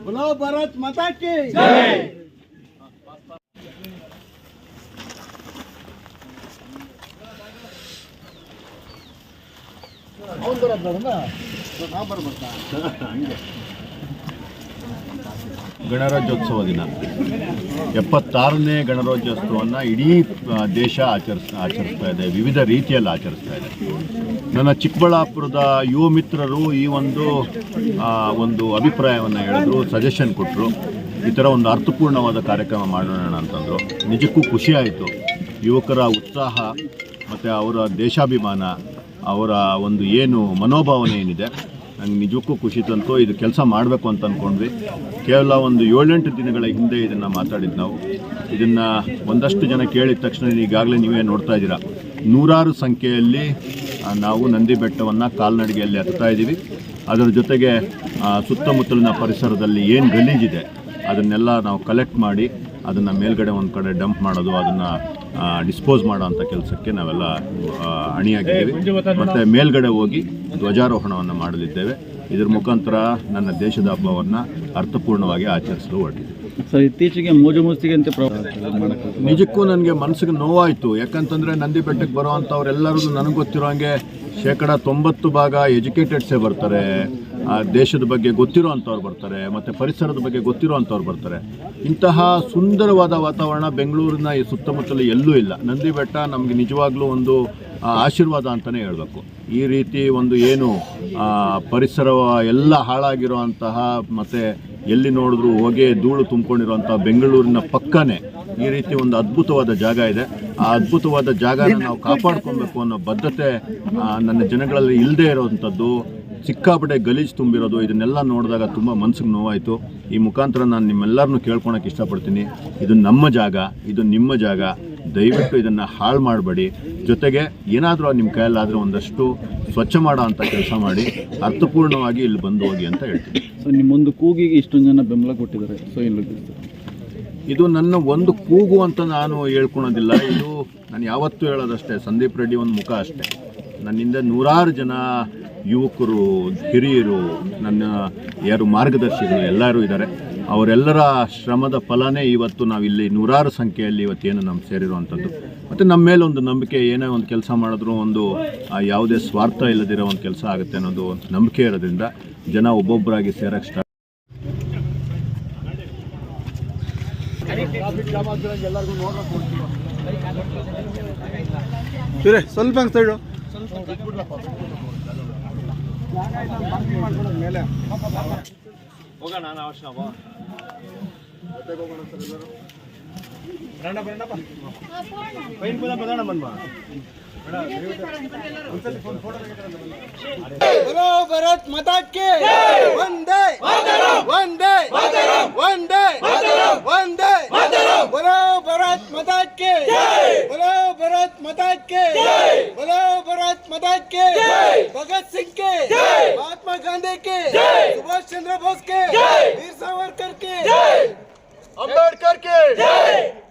बोलो भारत माता की ಅವ್ನು ಬರೋದ್ರಲ್ಲ ನಾವು ಬರ್ಬೇಕಾ ಹಂಗೆ ಗಣರಾಜ್ಯೋತ್ಸವ ದಿನ. ಎಪ್ಪತ್ತಾರನೇ ಗಣರಾಜ್ಯೋತ್ಸವವನ್ನು ಇಡೀ ದೇಶ ಆಚರಿಸ್, ಆಚರಿಸ್ತಾ ಇದೆ, ವಿವಿಧ ರೀತಿಯಲ್ಲಿ ಆಚರಿಸ್ತಾ ಇದೆ. ನನ್ನ ಚಿಕ್ಕಬಳ್ಳಾಪುರದ ಯುವ ಮಿತ್ರರು ಈ ಒಂದು ಒಂದು ಅಭಿಪ್ರಾಯವನ್ನು ಹೇಳಿದ್ರು ಸಜೆಷನ್ ಕೊಟ್ಟರು ಈ ಥರ ಒಂದು ಅರ್ಥಪೂರ್ಣವಾದ ಕಾರ್ಯಕ್ರಮ ಮಾಡೋಣ ಅಂತಂದರು. ನಿಜಕ್ಕೂ ಖುಷಿ ಆಯಿತು. ಯುವಕರ ಉತ್ಸಾಹ, ಮತ್ತು ಅವರ ದೇಶಾಭಿಮಾನ, ಅವರ ಒಂದು ಏನು ಮನೋಭಾವನೆ ಏನಿದೆ ನಂಗೆ ನಿಜಕ್ಕೂ ಖುಷಿ ತಂತು, ಇದು ಕೆಲಸ ಮಾಡಬೇಕು ಅಂತ ಅಂದ್ಕೊಂಡ್ವಿ ಕೇವಲ ಒಂದು ಏಳೆಂಟು ದಿನಗಳ ಹಿಂದೆ ಇದನ್ನು ಮಾತಾಡಿದ್ದು ನಾವು. ಇದನ್ನು ಒಂದಷ್ಟು ಜನ ಕೇಳಿದ ತಕ್ಷಣ ಈಗಾಗಲೇ ನೀವೇ ನೋಡ್ತಾ ಇದ್ದೀರಾ. ನೂರಾರು ಸಂಖ್ಯೆಯಲ್ಲಿ ನಾವು ನಂದಿ ಬೆಟ್ಟವನ್ನು ಕಾಲ್ನಡಿಗೆಯಲ್ಲಿ ಹತ್ತಾ ಇದ್ದೀವಿ. ಅದರ ಜೊತೆಗೆ ಸುತ್ತಮುತ್ತಲಿನ ಪರಿಸರದಲ್ಲಿ ಏನು ಗಲೀಜಿದೆ ಅದನ್ನೆಲ್ಲ ನಾವು ಕಲೆಕ್ಟ್ ಮಾಡಿ ಅದನ್ನು ಮೇಲ್ಗಡೆ ಒಂದು ಕಡೆ ಡಂಪ್ ಮಾಡೋದು ಅದನ್ನು ಡಿಸ್ಪೋಸ್ ಮಾಡೋ ಅಂಥ ಕೆಲಸಕ್ಕೆ ನಾವೆಲ್ಲ ಅಣಿಯಾಗಿದ್ದೇವೆ. ಮತ್ತು ಮೇಲ್ಗಡೆ ಹೋಗಿ ಧ್ವಜಾರೋಹಣವನ್ನು ಮಾಡಲಿದ್ದೇವೆ. ಇದರ ಮುಖಾಂತರ ನನ್ನ ದೇಶದ ಹಬ್ಬವನ್ನು ಅರ್ಥಪೂರ್ಣವಾಗಿ ಆಚರಿಸಲು ಹೊರಟಿದೆ ಸರ್ ಇತ್ತೀಚೆಗೆ ಮೋಜು ಮುಸ್ತಿಗೆ ಅಂತ ಮಾಡಕ್ಕೆ ನಿಜಕ್ಕೂ ನನಗೆ ಮನಸ್ಸಿಗೆ ನೋವಾಯಿತು. ಯಾಕಂತಂದರೆ ನಂದಿ ಬೆಟ್ಟಕ್ಕೆ ಬರೋವಂಥವ್ರೆಲ್ಲರಿಗೂ ನನಗೆ ಗೊತ್ತಿರೋ ಹಾಗೆ ಶೇಕಡ ತೊಂಬತ್ತು ಭಾಗ ಎಜುಕೇಟೆಡ್ಸೇ ಬರ್ತಾರೆ. ದೇಶದ ಬಗ್ಗೆ ಗೊತ್ತಿರೋ ಅಂಥವ್ರು ಬರ್ತಾರೆ, ಮತ್ತು ಪರಿಸರದ ಬಗ್ಗೆ ಗೊತ್ತಿರೋ ಅಂಥವ್ರು ಬರ್ತಾರೆ. ಇಂತಹ ಸುಂದರವಾದ ವಾತಾವರಣ ಬೆಂಗಳೂರಿನ ಈ ಸುತ್ತಮುತ್ತಲು ಎಲ್ಲೂ ಇಲ್ಲ. ನಂದಿ ಬೆಟ್ಟ ನಮಗೆ ನಿಜವಾಗ್ಲೂ ಒಂದು ಆಶೀರ್ವಾದ ಅಂತಲೇ ಹೇಳಬೇಕು. ಈ ರೀತಿ ಒಂದು ಏನು ಪರಿಸರ ಎಲ್ಲ ಹಾಳಾಗಿರೋ ಅಂತಹ ಮತ್ತು ಎಲ್ಲಿ ನೋಡಿದ್ರು ಹೊಗೆ, ಧೂಳು ತುಂಬಿಕೊಂಡಿರುವಂಥ ಬೆಂಗಳೂರಿನ ಪಕ್ಕನೇ ಈ ರೀತಿ ಒಂದು ಅದ್ಭುತವಾದ ಜಾಗ ಇದೆ. ಆ ಅದ್ಭುತವಾದ ಜಾಗನ ನಾವು ಕಾಪಾಡ್ಕೊಬೇಕು ಅನ್ನೋ ಬದ್ಧತೆ ನನ್ನ ಜನಗಳಲ್ಲಿ ಇಲ್ಲದೆ ಇರೋವಂಥದ್ದು, ಸಿಕ್ಕಾಪಟ್ಟೆ ಗಲೀಜು ತುಂಬಿರೋದು, ಇದನ್ನೆಲ್ಲ ನೋಡಿದಾಗ ತುಂಬ ಮನಸ್ಸಿಗೆ ನೋವಾಯಿತು. ಈ ಮುಖಾಂತರ ನಾನು ನಿಮ್ಮೆಲ್ಲರನ್ನೂ ಕೇಳ್ಕೊಳಕ್ಕೆ ಇಷ್ಟಪಡ್ತೀನಿ. ಇದು ನಮ್ಮ ಜಾಗ, ಇದು ನಿಮ್ಮ ಜಾಗ. ದಯವಿಟ್ಟು ಇದನ್ನು ಹಾಳು ಮಾಡಬೇಡಿ. ಜೊತೆಗೆ ಏನಾದರೂ ನಿಮ್ಮ ಕೈಯಲ್ಲಾದರೂ ಒಂದಷ್ಟು ಸ್ವಚ್ಛ ಮಾಡೋ ಅಂಥ ಕೆಲಸ ಮಾಡಿ ಅರ್ಥಪೂರ್ಣವಾಗಿ ಇಲ್ಲಿ ಬಂದು ಹೋಗಿ ಅಂತ ಹೇಳ್ತೀನಿ. ಸೊ ನಿಮ್ಮೊಂದು ಕೂಗಿಗೆ ಇಷ್ಟೊಂದು ಜನ ಬೆಂಬಲ ಕೊಟ್ಟಿದ್ದಾರೆ. ಸೊ ಇಲ್ಲ ಇದು ನನ್ನ ಒಂದು ಕೂಗು ಅಂತ ನಾನು ಹೇಳ್ಕೊಳೋದಿಲ್ಲ. ಇದು ನಾನು ಯಾವತ್ತೂ ಹೇಳೋದಷ್ಟೇ. ಸಂದೀಪ್ ರೆಡ್ಡಿ ಒಂದು ಮುಖ ಅಷ್ಟೇ. ನನ್ನಿಂದ ನೂರಾರು ಜನ ಯುವಕರು ಹಿರಿಯರು ನನ್ನ ಯಾರು ಮಾರ್ಗದರ್ಶಿಗಳು ಎಲ್ಲರೂ ಇದ್ದಾರೆ. ಅವರೆಲ್ಲರ ಶ್ರಮದ ಫಲನೇ ಇವತ್ತು ನಾವಿಲ್ಲಿ ನೂರಾರು ಸಂಖ್ಯೆಯಲ್ಲಿ ಇವತ್ತೇನು ನಮ್ಮ ಸೇರಿರುವಂಥದ್ದು. ಮತ್ತು ನಮ್ಮ ಮೇಲೆ ಒಂದು ನಂಬಿಕೆ, ಏನೇ ಒಂದು ಕೆಲಸ ಮಾಡಿದ್ರು ಒಂದು ಯಾವುದೇ ಸ್ವಾರ್ಥ ಇಲ್ಲದಿರೋ ಒಂದು ಕೆಲಸ ಆಗುತ್ತೆ ಅನ್ನೋದು ಒಂದು ನಂಬಿಕೆ ಇರೋದ್ರಿಂದ ಜನ ಒಬ್ಬೊಬ್ಬರಾಗಿ ಸೇರಕ್ಕೆ ಸ್ಟಾರ್ಟ್ ಸ್ವಲ್ಪ ಸೈಡು. ಮೇಲೆ ಹೋಗೋಣ ನಾನು ಅವಶ್ಯ ಹೋಗೋಣ ಸರ್ ಎಲ್ಲರೂ ಬರೋಣ ಬರೋಣಪ್ಪ ಪೈನ್ ಕೂಡ ಬರೋಣ ಬನ್ವಾ ಹಲೋ ಭರತ್ ಮತಕ್ಕೆ ಒಂದೇ ಒಂದೇ ಒಂದೇ ಒಂದೇ ಬರೋ ಭರತ್ ಮತಕ್ಕೆ ಬರೋ ಭರತ್ ಮತಕ್ಕೆ सुभाष चंद्र बोस के वीर सावरकर के। अंबेडकर के।